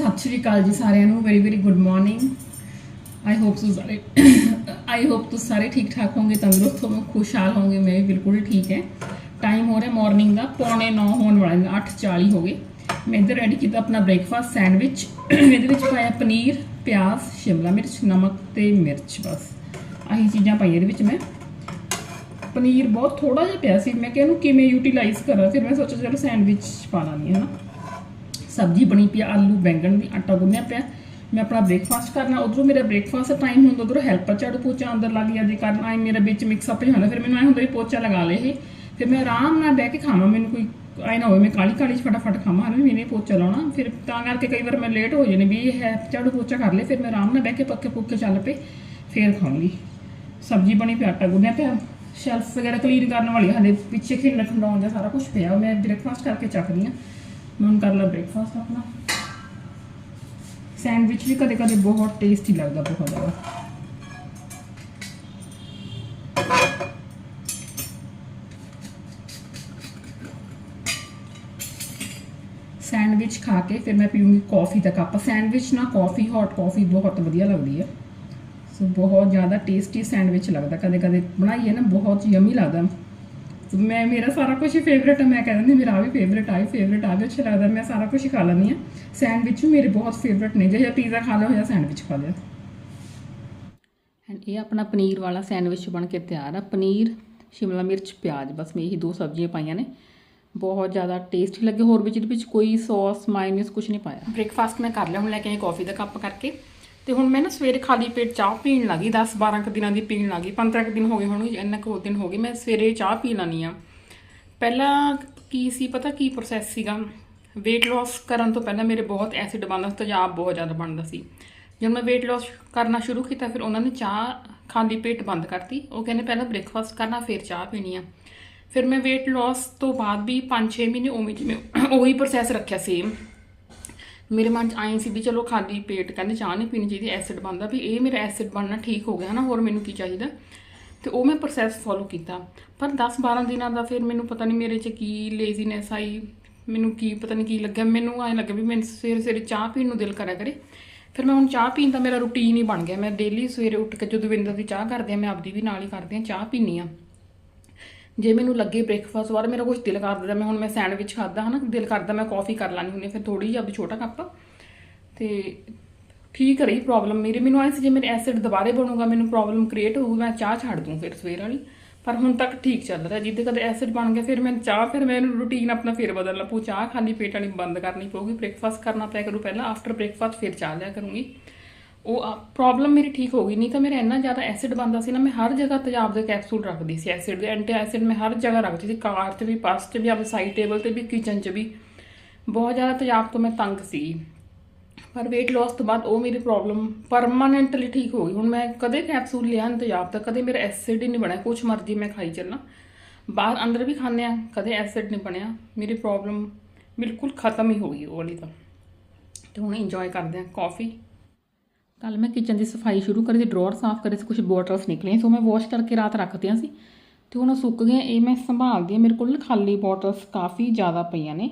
ਸਤਿ ਸ਼੍ਰੀ ਅਕਾਲ ਜੀ ਸਾਰਿਆਂ ਨੂੰ very very good morning I hope ਤੁਸੀਂ ਸਾਰੇ ਆਈ ਹੋਪ ਤੁਸੀਂ ਸਾਰੇ ਠੀਕ ਠਾਕ ਹੋਵੋਗੇ, ਤੰਦਰੁਸਤ ਹੋਵੋਗੇ, ਖੁਸ਼ਹਾਲ ਹੋਵੋਗੇ, ਮੈਂ ਵੀ ਬਿਲਕੁਲ ਠੀਕ ਹੈ। ਟਾਈਮ ਹੋ ਰਿਹਾ ਮਾਰਨਿੰਗ ਦਾ, ਪੌਣੇ 9 ਹੋਣ ਵਾਲਾ ਹੈ 8:40 ਹੋ ਗਏ। ਮੈਂ ਇੱਧਰ ਰੈਡੀ ਕੀਤਾ ਆਪਣਾ ਬ੍ਰੇਕਫਾਸਟ ਸੈਂਡਵਿਚ ਇਹਦੇ ਵਿੱਚ ਪਾਇਆ ਪਨੀਰ, ਪਿਆਜ਼, ਸ਼ਿਮਲਾ ਮਿਰਚ, ਨਮਕ ਤੇ ਮਿਰਚ, ਬਸ। ਆਹੀ ਚੀਜ਼ਾਂ ਪਾਈਆਂ ਇਹਦੇ ਵਿੱਚ ਮੈਂ। ਪਨੀਰ ਬਹੁਤ ਥੋੜਾ ਜਿਹਾ ਪਿਆ ਸੀ, ਮੈਂ ਕਿਹਾ ਇਹਨੂੰ ਕਿਵੇਂ ਯੂਟਿਲਾਈਜ਼ ਕਰਾਂ, ਫਿਰ ਮੈਂ ਸੋਚਿਆ ਚਲੋ ਸੈਂਡਵਿਚ ਪਾ ਲਾਂਗੀ, ਹਨਾ। ਸਬਜ਼ੀ ਬਣੀ ਪਈ ਆਲੂ ਬੈਂਗਣ ਦੀ ਆਟਾ ਗੁੰਨਿਆ ਪਿਆ। ਮੈਂ ਆਪਣਾ ਬ੍ਰੇਕਫਾਸਟ ਕਰਨਾ, ਉਧਰੋਂ ਮੇਰਾ ਬ੍ਰੇਕਫਾਸਟ ਦਾ ਟਾਈਮ ਹੁੰਦਾ, ਉਧਰੋਂ ਹੈਲਪਰ ਝਾੜੂ ਪੋਚਾ ਅੰਦਰ ਲੱਗ ਗਿਆ ਜੇ ਕਰਨ ਆਏ ਮੇਰਾ ਵਿੱਚ ਮਿਕਸ ਅਪ ਜਾਂਦਾ ਫਿਰ ਮੈਨੂੰ ਐ ਹੁੰਦਾ ਵੀ ਪੋਚਾ ਲਗਾ ਲੇ ਇਹ। ਫਿਰ ਮੈਂ ਆਰਾਮ ਨਾਲ ਬਹਿ ਕੇ ਖਾਵਾਂ, ਮੈਨੂੰ ਕੋਈ ਐ ਨਾ ਹੋਵੇ, ਮੈਂ ਕਾਲੀ ਕਾਲੀ 'ਚ ਫਟਾਫਟ ਖਾਵਾਂ, ਹਨਾ ਮੈਨੇ ਪੋਚਾ ਲਾਉਣਾ। ਫਿਰ ਤਾਂ ਕਰਕੇ ਕਈ ਵਾਰ ਮੈਂ ਲੇਟ ਹੋ ਜਾਣੀ ਵੀ ਇਹ ਹੈ, ਝਾੜੂ ਪੋਚਾ ਕਰ ਲੇ, ਫਿਰ ਮੈਂ ਆਰਾਮ ਨਾਲ ਬਹਿ ਕੇ ਪੱਕੇ ਪੁੱਕੇ ਚੱਲ ਪਏ, ਫਿਰ ਖਾਉਂਗੀ ਸਬਜ਼ੀ ਬਣੀ ਪਿਆ ਆਟਾ ਗੁੰਨਿਆ ਪਿਆ। ਸ਼ੈਲਫ ਵਗੈਰਾ ਕਲੀਨ ਕਰਨ ਵਾਲੀ ਹਲੇ ਪਿੱਛੇ ਖਿੰਡ ਖੰਡਾਉਣ ਦਾ ਸਾਰਾ ਕੁਝ ਪਿਆ ਮੈਂ ਬ੍ਰੇਕਫਾਸਟ ਕਰਕੇ ਚੱਕਦੀ ਆ ਮੈਂ ਹੁਣ ਕਰ ਲਾ ਬ੍ਰੇਕਫਾਸਟ ਆਪਣਾ। ਸੈਂਡਵਿਚ ਵੀ ਕਦੇ ਕਦੇ ਬਹੁਤ ਟੇਸਟੀ ਲੱਗਦਾ ਬਹੁਤ ਜ਼ਿਆਦਾ। ਸੈਂਡਵਿਚ ਖਾ ਕੇ ਫਿਰ ਮੈਂ ਪੀਊਂਗੀ ਕਾਫੀ ਦਾ ਕੱਪ। ਸੈਂਡਵਿਚ ਨਾ ਕਾਫੀ ਹੌਟ ਕਾਫੀ ਬਹੁਤ ਵਧੀਆ ਲੱਗਦੀ ਹੈ। ਸੋ ਬਹੁਤ ਜ਼ਿਆਦਾ ਟੇਸਟੀ ਸੈਂਡਵਿਚ ਲੱਗਦਾ। ਕਦੇ ਕਦੇ ਬਣਾਈਏ ਨਾ, ਬਹੁਤ ਯਮੀ ਲੱਗਦਾ। ਮੈਂ ਮੇਰਾ ਸਾਰਾ ਕੁਝ ਹੀ ਫੇਵਰੇਟ ਹੈ ਮੈਂ ਕਹਿ ਦਿੰਦੀ ਮੇਰਾ ਆ ਵੀ ਫੇਵਰੇਟ ਆ ਵੀ ਫੇਵਰੇਟ ਆ। ਵੀ ਅੱਛਾ ਲੱਗਦਾ ਮੈਂ ਸਾਰਾ ਕੁਝ ਹੀ ਖਾ ਲੈਂਦੀ ਆ ਸੈਂਡਵਿਚ ਵੀ ਮੇਰੇ ਬਹੁਤ ਫੇਵਰੇਟ ਨੇ। ਜੇ ਪੀਜ਼ਾ ਖਾ ਲਿਆ ਜਾਂ ਸੈਂਡਵਿਚ ਖਾ ਲਿਆ। ਐਂਡ ਇਹ ਆਪਣਾ ਪਨੀਰ ਵਾਲਾ ਸੈਂਡਵਿਚ ਬਣ ਕੇ ਤਿਆਰ ਆ। ਪਨੀਰ ਸ਼ਿਮਲਾ ਮਿਰਚ ਪਿਆਜ਼। ਬਸ ਮੈਂ ਇਹੀ ਦੋ ਸਬਜ਼ੀਆਂ ਪਾਈਆਂ ਨੇ। ਬਹੁਤ ਜ਼ਿਆਦਾ ਟੇਸਟੀ ਲੱਗੇ। ਹੋਰ ਵਿੱਚ ਇਹਦੇ ਵਿੱਚ ਕੋਈ ਸੌਸ ਮਾਇਨਸ ਕੁਝ ਨਹੀਂ ਪਾਇਆ। ਬ੍ਰੇਕਫਾਸਟ ਮੈਂ ਕਰ ਲਿਆ। ਹੁਣ ਲੈ ਕੇ ਆਈ ਕਾਫੀ ਦਾ ਕੱਪ ਕਰਕੇ। ਤੇ ਹੁਣ ਮੈਂ ਨਾ ਸਵੇਰੇ ਖਾਲੀ ਪੇਟ ਚਾਹ ਪੀਣ ਲੱਗੀ 10 12 ਕੁ ਦਿਨਾਂ ਦੀ ਪੀਣ ਲੱਗੀ 15 ਕੁ ਦਿਨ ਹੋ ਗਏ ਹੁਣ, ਇੰਨਾ ਕੁ ਦਿਨ ਹੋ ਗਏ, ਮੈਂ ਸਵੇਰੇ ਚਾਹ ਪੀ ਲੈਣੀ ਆ ਪਹਿਲਾਂ ਕੀ ਸੀ ਪਤਾ ਕੀ ਪ੍ਰੋਸੈਸ ਸੀਗਾ? weight loss ਕਰਨ ਤੋਂ ਪਹਿਲਾਂ ਮੇਰੇ ਬਹੁਤ ਐਸਿਡ ਬਣਦਾ ਸੀ, ਤੇਜ਼ਾਬ ਬਹੁਤ ਜ਼ਿਆਦਾ ਬਣਦਾ ਸੀ। ਜਦੋਂ ਮੈਂ weight loss ਕਰਨਾ ਸ਼ੁਰੂ ਕੀਤਾ, ਫਿਰ ਉਹਨਾਂ ਨੇ ਚਾਹ ਖਾਲੀ ਪੇਟ ਬੰਦ ਕਰਤੀ। ਉਹ ਕਹਿੰਦੇ ਪਹਿਲਾਂ ਬ੍ਰੇਕਫਾਸਟ ਕਰਨਾ, ਫਿਰ ਚਾਹ ਪੀਣੀ ਆ। ਫਿਰ ਮੈਂ weight loss ਤੋਂ ਬਾਅਦ ਵੀ 5-6 ਮਹੀਨੇ ਉਵੇਂ ਜਿਵੇਂ ਉਹੀ ਪ੍ਰੋਸੈਸ ਰੱਖਿਆ ਸੇਮ ਮੇਰੇ ਮਨ ਚ ਆਏ ਸੀ ਵੀ ਚਲੋ ਖਾਲੀ ਪੇਟ ਕਹਿੰਦੇ ਚਾਹ ਨਹੀਂ ਪੀਣੀ ਚਾਹੀਦੀ ਐਸਿਡ ਬਣਦਾ। ਵੀ ਇਹ ਮੇਰਾ ਐਸਿਡ ਬਣਨਾ ਠੀਕ ਹੋ ਗਿਆ ਨਾ, ਹੋਰ ਮੈਨੂੰ ਕੀ ਚਾਹੀਦਾ? ਤੇ ਉਹ ਮੈਂ ਪ੍ਰੋਸੈਸ ਫੋਲੋ ਕੀਤਾ। ਪਰ 10-12 ਦਿਨਾਂ ਦਾ ਫਿਰ ਮੈਨੂੰ ਪਤਾ ਨਹੀਂ ਮੇਰੇ 'ਚ ਕੀ ਲੇਜ਼ੀਨੈਸ ਆਈ, ਮੈਨੂੰ ਕੀ ਪਤਾ ਨਹੀਂ ਕੀ ਲੱਗਿਆ। ਮੈਨੂੰ ਐਂ ਲੱਗਿਆ ਵੀ ਮੈਨੂੰ ਸਵੇਰੇ ਸਵੇਰੇ ਚਾਹ ਪੀਣ ਨੂੰ ਦਿਲ ਕਰਿਆ ਕਰੇ। ਫਿਰ ਮੈਂ ਹੁਣ ਚਾਹ ਪੀਣ ਦਾ ਮੇਰਾ ਰੁਟੀਨ ਹੀ ਬਣ ਗਿਆ। ਮੈਂ ਡੇਲੀ ਸਵੇਰੇ ਉੱਠ ਕੇ ਜਦੋਂ ਵਿੰਦਰ ਦੀ ਚਾਹ ਕਰਦੇ ਆ, ਮੈਂ ਆਪਦੀ ਵੀ ਨਾਲ ਹੀ ਕਰਦੀ ਆ, ਚਾਹ ਪੀਨੀ ਆ ਜੇ ਮੈਨੂੰ ਲੱਗੇ ਬ੍ਰੇਕਫਾਸਟ ਵਾਰ ਮੇਰਾ ਕੁਝ ਦਿਲ ਕਰਦਾ ਮੈਂ ਹੁਣ ਮੈਂ ਸੈਂਡਵਿਚ ਖਾਦਾ ਹਨਾ ਦਿਲ ਕਰਦਾ ਮੈਂ ਕਾਫੀ ਕਰ ਲਾਣੀ ਹੁੰਦੀ ਆ, ਫਿਰ ਥੋੜੀ ਜਿਹੀ ਆਪਦੀ ਛੋਟਾ ਕੱਪ ਤੇ ਠੀਕ ਰਹੀ ਪ੍ਰੋਬਲਮ ਮੇਰੀ। ਮੈਨੂੰ ਐਂ ਸੀ ਜੇ ਮੇਰੇ ਐਸਿਡ ਦੁਬਾਰੇ ਬਣੂਗਾ ਮੈਨੂੰ ਪ੍ਰੋਬਲਮ ਕ੍ਰੀਏਟ ਹੋਊਗੀ ਮੈਂ ਚਾਹ ਛੱਡ ਦੂੰ ਫਿਰ ਸਵੇਰ ਵਾਲੀ। ਪਰ ਹੁਣ ਤੱਕ ਠੀਕ ਚੱਲ ਰਿਹਾ। ਜਿੱਦੇ ਕਦੇ ਐਸਿਡ ਬਣ ਗਿਆ ਫਿਰ ਮੈਂ ਚਾਹ ਫਿਰ ਮੈਨੂੰ ਰੂਟੀਨ ਆਪਣਾ ਫਿਰ ਬਦਲਣਾ ਪਊ ਚਾਹ ਖਾਲੀ ਪੇਟ ਵਾਲੀ ਬੰਦ ਕਰਨੀ ਪਊਗੀ। ਬ੍ਰੇਕਫਾਸਟ ਕਰਨਾ ਪਿਆ ਕਰੂ ਪਹਿਲਾਂ ਆਫਟਰ ਬ੍ਰੇਕਫਾਸਟ ਫਿਰ ਚਾਹ ਲਿਆ ਕਰੂੰਗੀ। ਉਹ ਪ੍ਰੋਬਲਮ ਮੇਰੀ ਠੀਕ ਹੋ ਗਈ, ਨਹੀਂ ਤਾਂ ਮੇਰਾ ਇੰਨਾ ਜ਼ਿਆਦਾ ਐਸਿਡ ਬਣਦਾ ਸੀ ਨਾ, ਮੈਂ ਹਰ ਜਗ੍ਹਾ ਤੇਜ਼ਾਬ ਦੇ ਕੈਪਸੂਲ ਰੱਖਦੀ ਸੀ ਐਸਿਡ ਦੇ ਐਂਟੀ ਐਸਿਡ ਮੈਂ ਹਰ ਜਗ੍ਹਾ ਰੱਖਦੀ ਸੀ, ਕਾਰ 'ਚ ਵੀ ਪਰਸ 'ਚ ਵੀ ਆਪਣੇ ਸਾਈਡ ਟੇਬਲ ਤੇ ਵੀ ਕਿਚਨ 'ਚ ਵੀ। ਬਹੁਤ ਜ਼ਿਆਦਾ ਤੇਜ਼ਾਬ ਤੋਂ ਮੈਂ ਤੰਗ ਸੀ। ਪਰ weight loss ਤੋਂ ਬਾਅਦ ਉਹ ਮੇਰੀ ਪ੍ਰੋਬਲਮ ਪਰਮਾਨੈਂਟਲੀ ਠੀਕ ਹੋ ਗਈ। ਹੁਣ ਮੈਂ ਕਦੇ ਕੈਪਸੂਲ ਲਿਆ ਨਹੀਂ ਤੇਜ਼ਾਬ ਦਾ, ਕਦੇ ਮੇਰਾ ਐਸਿਡ ਹੀ ਨਹੀਂ ਬਣਿਆ, ਕੁਛ ਮਰਜ਼ੀ ਮੈਂ ਖਾਈ ਚੱਲਾਂ। ਬਾਹਰ ਅੰਦਰ ਵੀ ਖਾਂਦੇ ਆ ਕਦੇ ਐਸਿਡ ਨਹੀਂ ਬਣਿਆ। ਮੇਰੀ ਪ੍ਰੋਬਲਮ ਬਿਲਕੁਲ ਖਤਮ ਹੀ ਹੋ ਗਈ ਉਹ ਵਾਲੀ ਤਾਂ। ਤੇ ਹੁਣ ਇੰਜੋਏ ਕਰਦੇ ਆ ਕਾਫੀ ਕੱਲ ਮੈਂ ਕਿਚਨ ਦੀ ਸਫ਼ਾਈ ਸ਼ੁਰੂ ਕਰੀ ਸੀ ਡਰਾਅਰ ਸਾਫ਼ ਕਰੇ ਸੀ ਕੁਝ ਬੋਟਲਸ ਨਿਕਲੀਆਂ ਸੋ ਮੈਂ ਵਾਸ਼ ਕਰਕੇ ਰਾਤ ਰੱਖਤੀਆਂ ਸੀ ਤੇ ਹੁਣ ਉਹ ਸੁੱਕ ਗਈਆਂ, ਇਹ ਮੈਂ ਸੰਭਾਲਦੀ ਹਾਂ, ਮੇਰੇ ਕੋਲ ਨਾ ਖਾਲੀ ਬੋਟਲਸ ਕਾਫੀ ਜ਼ਿਆਦਾ ਪਈਆਂ ਨੇ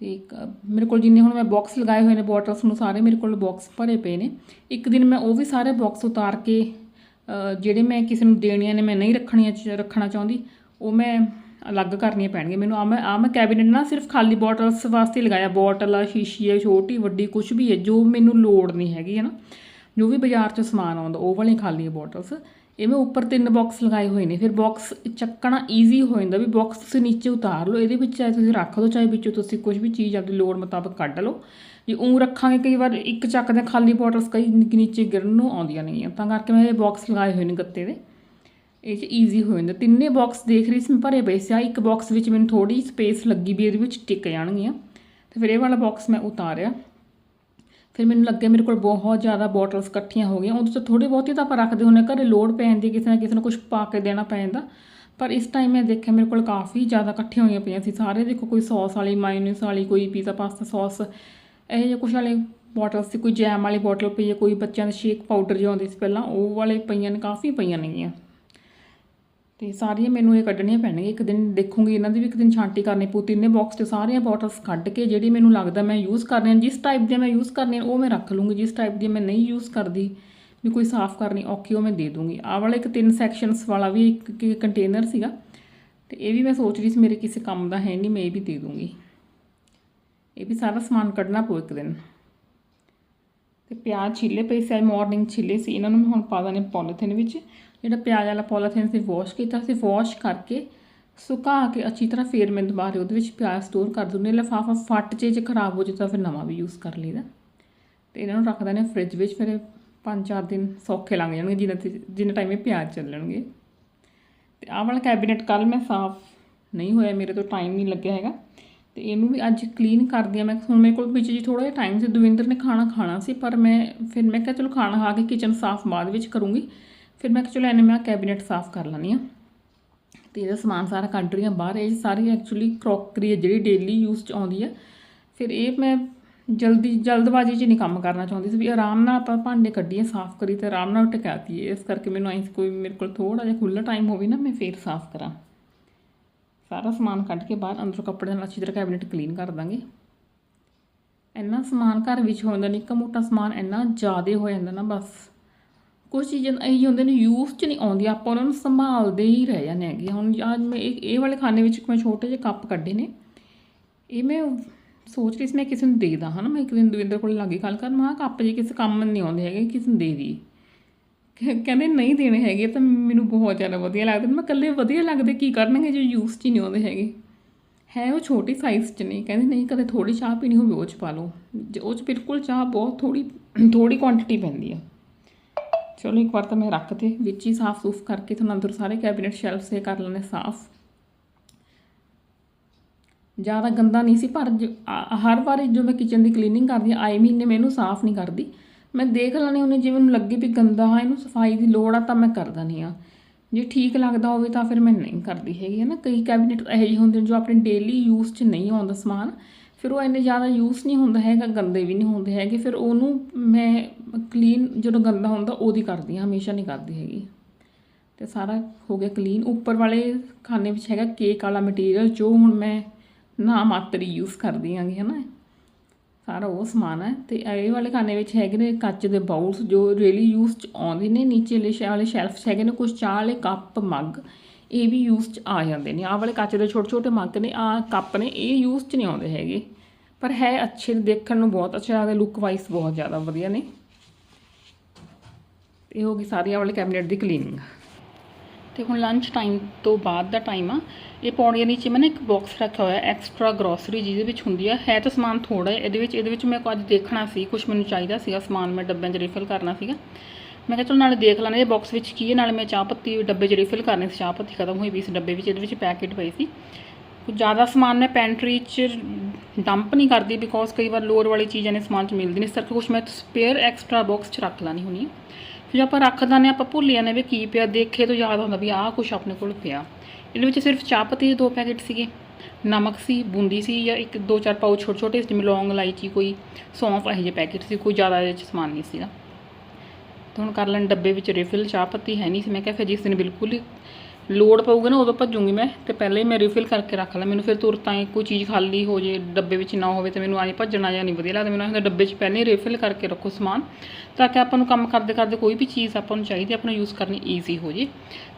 ਤੇ ਇੱਕ, ਮੇਰੇ ਕੋਲ ਜਿੰਨੇ ਹੁਣ ਮੈਂ ਬਾਕਸ ਲਗਾਏ ਹੋਏ ਨੇ ਬੋਟਲਸ ਨੂੰ ਸਾਰੇ ਮੇਰੇ ਕੋਲ ਬਾਕਸ ਭਰੇ ਪਏ ਨੇ, ਇੱਕ ਦਿਨ ਮੈਂ ਉਹ ਵੀ ਸਾਰੇ ਬਾਕਸ ਉਤਾਰ ਕੇ ਜਿਹੜੇ ਮੈਂ ਕਿਸੇ ਨੂੰ ਦੇਣੀਆਂ ਨੇ, ਮੈਂ ਨਹੀਂ ਰੱਖਣੀਆਂ ਚ- ਰੱਖਣਾ ਚਾਹੁੰਦੀ, ਉਹ ਮੈਂ ਅਲੱਗ ਕਰਨੀਆਂ ਪੈਣਗੀਆਂ, ਮੈਨੂੰ ਆ ਮੈਂ ਆ ਮੈਂ ਕੈਬਿਨਟ ਨਾ ਸਿਰਫ ਖਾਲੀ ਬੋਟਲਸ ਵਾਸਤੇ ਲਗਾਇਆ ਬੋਟਲ ਆ, ਸ਼ੀਸ਼ੀ ਹੈ ਛੋਟੀ, ਵੱਡੀ ਕੁਝ ਵੀ ਹੈ ਜੋ ਮੈਨੂੰ ਲੋੜ ਨਹੀਂ ਹੈਗੀ ਹੈ ਨਾ ਜੋ ਵੀ ਬਾਜ਼ਾਰ 'ਚ ਸਮਾਨ ਆਉਂਦਾ, ਉਹ ਵਾਲੀਆਂ ਖਾਲੀ ਬੋਟਲਸ ਇਹ ਮੈਂ ਉੱਪਰ ਤਿੰਨ ਬਾਕਸ ਲਗਾਏ ਹੋਏ ਨੇ, ਫਿਰ ਬਾਕਸ ਚੱਕਣਾ ਈਜ਼ੀ ਹੋ ਜਾਂਦਾ ਵੀ ਬਾਕਸ ਤੁਸੀਂ ਨੀਚੇ ਉਤਾਰ ਲਓ, ਇਹਦੇ ਵਿੱਚ ਚਾਹੇ ਤੁਸੀਂ ਰੱਖ ਦਿਓ ਚਾਹੇ ਵਿੱਚੋਂ ਤੁਸੀਂ ਕੁਝ ਵੀ ਚੀਜ਼ ਆਪਦੀ ਲੋੜ ਮੁਤਾਬਕ ਕੱਢ ਲਓ। ਜੇ ਉਂ ਰੱਖਾਂਗੇ, ਕਈ ਵਾਰ ਇੱਕ ਚੱਕਦੇ ਖਾਲੀ ਬੋਟਲਸ ਕਈ ਨਿੱਕੇ ਨੀਚੇ ਗਿਰਨ ਨੂੰ ਆਉਂਦੀਆਂ ਨਹੀਂ ਤਾਂ ਕਰਕੇ ਮੈਂ ਇਹ ਬਾਕਸ ਲਗਾਏ ਹੋਏ ਨੇ ਗੱਤੇ ਦੇ। ਇਹ 'ਚ ਈਜ਼ੀ ਹੋ ਜਾਂਦਾ। ਤਿੰਨੇ ਬਾਕਸ ਦੇਖ ਰਹੀ ਸੀ ਮੈਂ, ਭਰੇ ਪਏ ਸੀ। ਆ ਇੱਕ ਬਾਕਸ ਵਿੱਚ ਮੈਨੂੰ ਥੋੜੀ ਸਪੇਸ ਲੱਗੀ ਵੀ ਇਹਦੇ ਵਿੱਚ ਟਿਕ ਜਾਣਗੀਆਂ। ਤੇ ਫਿਰ ਇਹ ਵਾਲਾ ਬਾਕਸ ਮੈਂ ਉਤਾਰਿਆ। ਫਿਰ ਮੈਨੂੰ ਲੱਗਿਆ ਮੇਰੇ ਕੋਲ ਬਹੁਤ ਜ਼ਿਆਦਾ ਬੋਟਲਸ ਇਕੱਠੀਆਂ ਹੋ ਗਈਆਂ। ਉਹਦੇ 'ਚ ਥੋੜੀ ਬਹੁਤੀ ਤਾਂ ਆਪਾਂ ਰੱਖਦੇ ਹੁੰਦੇ ਘਰੇ ਲੋੜ ਪੈ ਜਾਂਦੀ ਕਿਸੇ ਨਾ ਕਿਸੇ ਨੂੰ ਕੁਝ ਪਾ ਕੇ ਦੇਣਾ ਪੈ ਜਾਂਦਾ ਪਰ ਇਸ ਟਾਈਮ ਮੈਂ ਦੇਖਿਆ ਮੇਰੇ ਕੋਲ ਕਾਫੀ ਜ਼ਿਆਦਾ ਇਕੱਠੀਆਂ ਹੋਈਆਂ ਪਈਆਂ ਸੀ। ਸਾਰੇ ਦੇਖੋ ਕੋਈ ਸੌਸ ਵਾਲੀ ਮਾਇਓਨੀਜ਼ ਵਾਲੀ, ਕੋਈ ਪੀਜ਼ਾ ਪਾਸਤਾ ਸੌਸ ਇਹ ਜਿਹੇ ਕੁਛ ਵਾਲੇ ਬੋਟਲਸ ਸੀ, ਕੋਈ ਜੈਮ ਵਾਲੀ ਬੋਟਲ ਪਈ ਹੈ, ਕੋਈ ਬੱਚਿਆਂ ਦੇ ਸ਼ੇਕ ਪਾਊਡਰ ਜਿਹਾ ਆਉਂਦੇ ਸੀ ਪਹਿਲਾਂ, ਉਹ ਵਾਲੇ ਪਈਆਂ ਨੇ, ਕਾਫੀ ਪਈਆਂ ਨੇਗੀਆਂ। ਤੇ ਸਾਰੀਆਂ ਮੈਨੂੰ ਇਹ ਕੱਢਣੀਆਂ ਪੈਣਗੀਆਂ। ਇੱਕ ਦਿਨ ਦੇਖੂੰਗੀ, ਇਹਨਾਂ ਦੀ ਵੀ ਇੱਕ ਦਿਨ ਛਾਂਟੀ ਕਰਨੀ ਪਊ। ਤਿੰਨੇ ਬਾਕਸ 'ਚ ਸਾਰੀਆਂ ਬੋਟਲਸ ਕੱਢ ਕੇ ਜਿਹੜੀ ਮੈਨੂੰ ਲੱਗਦਾ ਮੈਂ ਯੂਜ਼ ਕਰਨੀ ਜਿਸ ਟਾਈਪ ਦੀਆਂ ਮੈਂ ਯੂਜ਼ ਕਰਨੀ ਉਹ ਮੈਂ ਰੱਖ ਲੂੰਗੀ। ਜਿਸ ਟਾਈਪ ਦੀ ਮੈਂ ਨਹੀਂ ਯੂਜ਼ ਕਰਦੀ, ਵੀ ਕੋਈ ਸਾਫ਼ ਕਰਨੀ ਔਖੀ, ਉਹ ਮੈਂ ਦੇ ਦੂੰਗੀ। ਆਹ ਵਾਲਾ ਇੱਕ ਤਿੰਨ ਸੈਕਸ਼ਨਸ ਵਾਲਾ ਵੀ ਇੱਕ ਕੰਟੇਨਰ ਸੀਗਾ। ਤੇ ਇਹ ਵੀ ਮੈਂ ਸੋਚ ਰਹੀ ਸੀ, ਮੇਰੇ ਕਿਸੇ ਕੰਮ ਦਾ ਹੈ ਨਹੀਂ, ਮੈਂ ਇਹ ਵੀ ਦੇ ਦੂੰਗੀ। ਇਹ ਵੀ ਸਾਰਾ ਸਮਾਨ ਕੱਢਣਾ ਪਊ ਇੱਕ ਦਿਨ। ਤੇ ਪਿਆਜ਼ ਛਿੱਲੇ ਪਏ ਸੀ ਮਾਰਨਿੰਗ ਛਿੱਲੇ ਸੀ। ਇਹਨਾਂ ਨੂੰ ਮੈਂ ਹੁਣ ਪਾ ਦਾਂ ਪੋਲੀਥਿਨ ਵਿੱਚ। ਜਿਹੜਾ ਪਿਆਜ਼ ਵਾਲਾ ਪੋਲੀਥੀਨ ਸੀ ਵਾਸ਼ ਕੀਤਾ ਸੀ ਵਾਸ਼ ਕਰਕੇ ਸੁਕਾ ਕੇ ਅੱਛੀ ਤਰ੍ਹਾਂ ਫੇਰ ਮੈਂ ਦੁਬਾਰਾ ਉਹਦੇ ਵਿੱਚ ਪਿਆਜ਼ ਸਟੋਰ ਕਰ ਦਿੰਦੀ ਲਿਫਾਫਾ ਫਟ ਜੇ ਜੇ ਖਰਾਬ ਹੋ ਜਾਏ ਤਾਂ ਫਿਰ ਨਵਾਂ ਵੀ ਯੂਜ਼ ਕਰ ਲਈਦਾ। ਤੇ ਇਹਨਾਂ ਨੂੰ ਰੱਖ ਦਿੰਦੇ ਹਾਂ ਫ੍ਰਿਜ ਵਿੱਚ, ਫਿਰ ਪੰਜ ਚਾਰ ਦਿਨ ਸੌਖੇ ਲੰਘ ਜਾਣਗੇ ਜਿੰਨਾ ਤੇ ਜਿੰਨਾ ਟਾਈਮ ਇਹ ਪਿਆਜ਼ ਚੱਲਣਗੇ। ਤੇ ਆਹ ਵਾਲਾ ਕੈਬਨਿਟ ਕੱਲ ਮੈਂ ਸਾਫ਼ ਨਹੀਂ ਹੋਇਆ, ਮੇਰੇ ਤੋਂ ਟਾਈਮ ਨਹੀਂ ਲੱਗਿਆ ਹੈਗਾ। ਤੇ ਇਹਨੂੰ ਵੀ ਅੱਜ ਕਲੀਨ ਕਰਦੀ ਆ ਮੈਂ ਹੁਣ ਮੇਰੇ ਕੋਲ ਵਿੱਚ ਜੀ ਥੋੜਾ ਜਿਹਾ ਟਾਈਮ ਸੀ, ਦਵਿੰਦਰ ਨੇ ਖਾਣਾ ਖਾਣਾ ਸੀ, ਪਰ ਮੈਂ, ਫਿਰ ਮੈਂ ਕਿਹਾ ਚਲੋ ਖਾਣਾ ਖਾ ਕੇ ਕਿਚਨ ਸਾਫ਼ ਬਾਅਦ ਵਿੱਚ ਕਰੂੰਗੀ। ਫਿਰ ਮੈਂ ਕਿਹਾ ਚਲੋ ਇਹਨੇ ਮੈਂ ਕੈਬਨਿਟ ਸਾਫ਼ ਕਰ ਲੈਣੀ ਆ ਤੇ ਇਹਦਾ ਸਮਾਨ ਸਾਰਾ ਕੱਢ ਰਹੀ ਹਾਂ ਬਾਹਰ। ਇਹ ਸਾਰੀ ਐਕਚੁਅਲੀ ਕਰੋਕਰੀ ਹੈ ਜਿਹੜੀ ਡੇਲੀ ਯੂਜ਼ 'ਚ ਆਉਂਦੀ ਹੈ। ਫਿਰ ਇਹ ਮੈਂ ਜਲਦੀ, ਜਲਦਬਾਜ਼ੀ 'ਚ ਨਹੀਂ ਕੰਮ ਕਰਨਾ ਚਾਹੁੰਦੀ ਸੀ ਵੀ ਆਰਾਮ ਨਾਲ ਆਪਾਂ ਭਾਂਡੇ ਕੱਢੀਏ, ਸਾਫ਼ ਕਰੀ ਤੇ ਆਰਾਮ ਨਾਲ ਟਿਕਾਤੀਏ ਇਸ ਕਰਕੇ ਮੈਨੂੰ ਐਂ ਕੋਈ ਮੇਰੇ ਕੋਲ ਥੋੜਾ ਜਿਹਾ ਖੁੱਲ੍ਹਾ ਟਾਈਮ ਹੋਵੇ ਨਾ, ਮੈਂ ਫੇਰ ਸਾਫ਼ ਕਰਾਂ। ਸਾਰਾ ਸਮਾਨ ਕੱਢ ਕੇ ਬਾਹਰ ਅੰਦਰੋਂ ਕੱਪੜੇ ਨਾਲ ਅੱਛੀ ਤਰ੍ਹਾਂ ਕੈਬਨਿਟ ਕਲੀਨ ਕਰ ਦਾਂਗੇ। ਇੰਨਾ ਸਮਾਨ ਘਰ ਵਿੱਚ ਹੁੰਦਾ ਨਿੱਕਾ ਮੋਟਾ ਸਮਾਨ ਇੰਨਾ ਜ਼ਿਆਦਾ ਹੋ ਜਾਂਦਾ ਨਾ ਬਸ। ਕੁਝ ਚੀਜ਼ਾਂ ਇਹੀ ਹੁੰਦੇ ਨੇ ਯੂਜ਼ 'ਚ ਨਹੀਂ ਆਉਂਦੀਆਂ, ਆਪਾਂ ਉਹਨਾਂ ਨੂੰ ਸੰਭਾਲਦੇ ਹੀ ਰਹਿ ਜਾਂਦੇ ਹੈਗੇ ਹੁਣ ਅੱਜ ਮੈਂ ਇਹ ਇਹ ਵਾਲੇ ਖਾਨੇ ਵਿੱਚ ਮੈਂ ਛੋਟੇ ਜਿਹੇ ਕੱਪ ਕੱਢੇ ਨੇ। ਇਹ ਮੈਂ ਸੋਚ ਰਹੀ ਸੀ, ਮੈਂ ਕਿਸੇ ਨੂੰ ਦੇ ਦਾਂ, ਹਨਾ? ਮੈਂ ਇੱਕ ਦਿਨ ਦਵਿੰਦਰ ਕੋਲ ਲੱਗੀ ਗੱਲ ਕਰ ਮੈਂ ਕਿਹਾ ਕੱਪ ਜੇ ਕਿਸੇ ਕੰਮ ਨਹੀਂ ਆਉਂਦੇ ਹੈਗੇ, ਕਿਸੇ ਨੂੰ ਦੇ ਦੀ ਕਹਿੰਦੇ ਨਹੀਂ ਦੇਣੇ ਹੈਗੇ ਤਾਂ ਮੈਨੂੰ ਬਹੁਤ ਜ਼ਿਆਦਾ ਵਧੀਆ ਲੱਗਦੇ ਨੇ। ਮੈਂ ਇਕੱਲੇ ਵਧੀਆ ਲੱਗਦੇ ਕੀ ਕਰਨਗੇ ਜੋ ਯੂਜ਼ 'ਚ ਨਹੀਂ ਆਉਂਦੇ ਹੈਗੇ? ਹੈ ਉਹ ਛੋਟੀ ਸਾਈਜ਼ 'ਚ ਨੇ, ਕਹਿੰਦੇ ਨਹੀਂ, ਕਦੇ ਥੋੜੀ ਚਾਹ ਪੀਣੀ ਹੋਵੇ, ਉਹ 'ਚ ਪਾ ਲਓ। ਜੇ ਉਹ 'ਚ ਬਿਲਕੁਲ ਚਾਹ ਬਹੁਤ ਥੋੜੀ ਥੋੜੀ ਕੁਆਂਟੀਟੀ ਪੈਂਦੀ ਆ। ਚਲੋ ਇੱਕ ਵਾਰ ਤਾਂ ਮੈਂ ਰੱਖ ਤੇ ਵਿੱਚ ਹੀ ਸਾਫ਼ ਸੂਫ ਕਰਕੇ ਤੁਹਾਨੂੰ ਅੰਦਰ ਸਾਰੇ ਕੈਬਨਿਟ ਸ਼ੈਲਫਸ ਇਹ ਕਰ ਲੈਣੇ ਸਾਫ਼। ਜ਼ਿਆਦਾ ਗੰਦਾ ਨਹੀਂ ਸੀ, ਪਰ ਜ- ਹਰ ਵਾਰੀ ਜੋ ਮੈਂ ਕਿਚਨ ਦੀ ਕਲੀਨਿੰਗ ਕਰਦੀ ਹਾਂ, ਆਏ ਮਹੀਨੇ ਮੈਂ ਇਹਨੂੰ ਸਾਫ਼ ਨਹੀਂ ਕਰਦੀ। ਮੈਂ ਦੇਖ ਲੈਣੀ ਉਹਨੇ ਜਿਵੇਂ ਮੈਨੂੰ ਲੱਗੇ ਵੀ ਗੰਦਾ ਹੈ, ਇਹਨੂੰ ਸਫ਼ਾਈ ਦੀ ਲੋੜ ਆ ਤਾਂ ਮੈਂ ਕਰ ਦਿੰਦੀ ਆ ਜੇ ਠੀਕ ਲੱਗਦਾ ਹੋਵੇ ਤਾਂ ਫਿਰ ਮੈਂ ਨਹੀਂ ਕਰਦੀ ਹੈਗੀ ਹੈ ਨਾ ਕਈ ਕੈਬਨਿਟ ਇਹੋ ਜਿਹੇ ਹੁੰਦੇ ਨੇ ਜੋ ਆਪਣੇ ਡੇਲੀ ਯੂਜ਼ 'ਚ ਨਹੀਂ ਆਉਂਦਾ ਸਮਾਨ। ਫਿਰ ਉਹ ਇੰਨੇ ਜ਼ਿਆਦਾ ਯੂਜ਼ ਨਹੀਂ ਹੁੰਦਾ ਹੈਗਾ, ਗੰਦੇ ਵੀ ਨਹੀਂ ਹੁੰਦੇ ਹੈਗੇ, ਫਿਰ ਉਹਨੂੰ ਮੈਂ ਕਲੀਨ ਜਦੋਂ ਗੰਦਾ ਹੁੰਦਾ ਉਹਦੀ ਕਰਦੀ ਹਾਂ, ਹਮੇਸ਼ਾ ਨਹੀਂ ਕਰਦੀ ਹੈਗੀ। ਤੇ ਸਾਰਾ ਹੋ ਗਿਆ ਕਲੀਨ ਉੱਪਰ ਵਾਲੇ ਖਾਨੇ ਵਿੱਚ ਹੈਗਾ ਕੇਕ ਵਾਲਾ ਮਟੀਰੀਅਲ ਜੋ ਹੁਣ ਮੈਂ ਨਾ ਮਾਤਰ ਯੂਜ਼ ਕਰਦੀ ਆਂਗੀ ਹਨਾ। ਸਾਰਾ ਉਹ ਸਮਾਨ ਹੈ। ਤੇ ਇਹ ਵਾਲੇ ਖਾਨੇ ਵਿੱਚ ਹੈਗੇ ਨੇ ਕੱਚ ਦੇ ਬਾਉਲਸ ਜੋ ਰੇਲੀ ਯੂਜ਼ ਚ ਆਉਂਦੇ ਨੇ, ਨੀਚੇ ਵਾਲੇ ਵਾਲੇ ਸ਼ੈਲਫ 'ਚ ਹੈਗੇ ਨੇ ਕੁਝ ਚਾਹ ਵਾਲੇ ਕੱਪ ਮੱਗ ਇਹ ਵੀ ਯੂਜ਼ ਚ ਆ ਜਾਂਦੇ ਨੇ। ਆਹ ਵਾਲੇ ਕੱਚ ਦੇ ਛੋਟੇ ਛੋਟੇ ਮੱਗ ਨੇ, ਆਹ ਕੱਪ ਨੇ, ਇਹ ਯੂਜ਼ ਚ ਨਹੀਂ ਆਉਂਦੇ ਹੈਗੇ। ਪਰ ਹੈ ਅੱਛੇ ਦੇਖਣ ਨੂੰ ਬਹੁਤ ਅੱਛੇ ਲੱਗਦੇ ਲੁੱਕ ਵਾਈਜ਼ ਬਹੁਤ ਜ਼ਿਆਦਾ ਵਧੀਆ ਨੇ। ਇਹ ਹੋ ਗਈ ਸਾਰੀ ਆਹ ਵਾਲੇ ਕੈਬਨਿਟ ਦੀ ਕਲੀਨਿੰਗ ਤੇ ਹੁਣ ਲੰਚ ਟਾਈਮ ਤੋਂ ਬਾਅਦ ਦਾ ਟਾਈਮ ਆ। ਇਹ ਪੌੜੀਆਂ ਨੀਚੇ ਮੈਂ ਨਾ ਇੱਕ ਬਾਕਸ ਰੱਖਿਆ ਹੋਇਆ ਐਕਸਟਰਾ ਗਰੋਸਰੀ ਜਿਹਦੇ ਵਿੱਚ ਹੁੰਦੀ ਆ। ਹੈ ਤਾਂ ਸਮਾਨ ਥੋੜਾ ਹੈ, ਇਹਦੇ ਵਿੱਚ ਇਹਦੇ ਵਿੱਚ ਮੈਂ ਅੱਜ ਦੇਖਣਾ ਸੀ, ਕੁਝ ਮੈਨੂੰ ਚਾਹੀਦਾ ਸੀਗਾ ਸਮਾਨ ਮੈਂ ਡੱਬਿਆਂ 'ਚ ਰੀਫਿਲ ਕਰਨਾ ਸੀਗਾ। ਮੈਂ ਕਿਹਾ ਚਲ ਨਾਲੇ ਦੇਖ ਲੈਣੇ ਇਹ ਬਾਕਸ ਵਿੱਚ ਕੀ ਹੈ, ਨਾਲੇ ਮੈਂ ਚਾਹ ਪੱਤੀ ਡੱਬੇ ਜਿਹੜੀ ਫਿਲ ਕਰਨੀ ਸੀ, ਚਾਹ ਪੱਤੀ ਖਤਮ ਹੋਈ ਵੀ ਸੀ ਡੱਬੇ ਵਿੱਚ, ਇਹਦੇ ਵਿੱਚ ਪੈਕੇਟ ਪਈ ਸੀ। ਕੁਝ ਜ਼ਿਆਦਾ ਸਮਾਨ ਮੈਂ ਪੈਂਟਰੀ 'ਚ ਡੰਪ ਨਹੀਂ ਕਰਦੀ ਬਿਕੋਜ਼ ਕਈ ਵਾਰ ਲੋੜ ਵਾਲੀ ਚੀਜ਼ਾਂ ਨੇ ਸਮਾਨ 'ਚ ਮਿਲਦੀ ਨਹੀਂ, ਇਸ ਕਰਕੇ ਕੁਝ ਮੈਂ ਸਪੇਅਰ ਐਕਸਟਰਾ ਬਾਕਸ 'ਚ ਰੱਖ ਲੈਣੀ ਹੁੰਦੀ ਹੈ। ਫਿਰ ਆਪਾਂ ਰੱਖ ਦਿੰਦੇ ਹਾਂ, ਆਪਾਂ ਭੁੱਲ ਜਾਂਦੇ ਵੀ ਕੀ ਪਿਆ, ਦੇਖੇ ਤੋਂ ਯਾਦ ਹੁੰਦਾ ਵੀ ਆਹ ਕੁਝ ਆਪਣੇ ਕੋਲ ਪਿਆ। ਇਹਦੇ ਵਿੱਚ ਸਿਰਫ ਚਾਹ ਪੱਤੀ ਦੇ ਦੋ ਪੈਕੇਟ ਸੀਗੇ। ਨਮਕ ਸੀ, ਬੂੰਦੀ ਸੀ ਜਾਂ ਇੱਕ ਦੋ ਚਾਰ ਪਾਉਚ ਛੋਟੇ ਛੋਟੇ ਜਿਵੇਂ ਲੌਂਗ ਇਲਾਇਚੀ ਕੋਈ, ਸੌਂਫ ਇਹੋ ਜਿਹੇ ਪੈਕੇਟ ਸੀ, ਕੋਈ ਜ਼ਿਆਦਾ ਇਹਦੇ 'ਚ ਸਮਾਨ ਨਹੀਂ ਸੀਗਾ। ਤੇ ਹੁਣ ਕਰ ਲੈਣ ਡੱਬੇ ਵਿੱਚ ਰਿਫਿਲ, ਚਾਹ ਪੱਤੀ ਹੈ ਨਹੀਂ ਸੀ। ਮੈਂ ਕਿਹਾ ਫਿਰ ਜਿਸ ਦਿਨ ਬਿਲਕੁਲ ਹੀ ਲੋੜ ਪਊਗਾ ਨਾ, ਉਦੋਂ ਭੱਜੂਗੀ ਮੈਂ ਤੇ ਪਹਿਲਾਂ ਹੀ ਮੈਂ ਰਿਫਿਲ ਕਰਕੇ ਰੱਖ ਲਾਂ। ਮੈਨੂੰ ਫਿਰ ਤੁਰਤਾਂ ਹੀ ਕੋਈ ਚੀਜ਼ ਖਾਲੀ ਹੋ ਜੇ, ਡੱਬੇ ਵਿੱਚ ਨਾ ਹੋਵੇ ਤੇ ਮੈਨੂੰ ਆਏ ਭੱਜਣਾ ਜਾਂ ਨਹੀਂ ਵਧੀਆ ਲੱਗਦਾ। ਮੈਨੂੰ ਹੁੰਦਾ ਡੱਬੇ 'ਚ ਪਹਿਲਾਂ ਹੀ ਰਿਫਿਲ ਕਰਕੇ ਰੱਖੋ ਸਮਾਨ, ਤਾਂ ਕਿ ਆਪਾਂ ਨੂੰ ਕੰਮ ਕਰਦੇ ਕਰਦੇ ਕੋਈ ਵੀ ਚੀਜ਼ ਆਪਾਂ ਨੂੰ ਚਾਹੀਦੀ, ਆਪਾਂ ਨੂੰ ਯੂਜ਼ ਕਰਨੀ ਈਜ਼ੀ ਹੋ ਜੇ।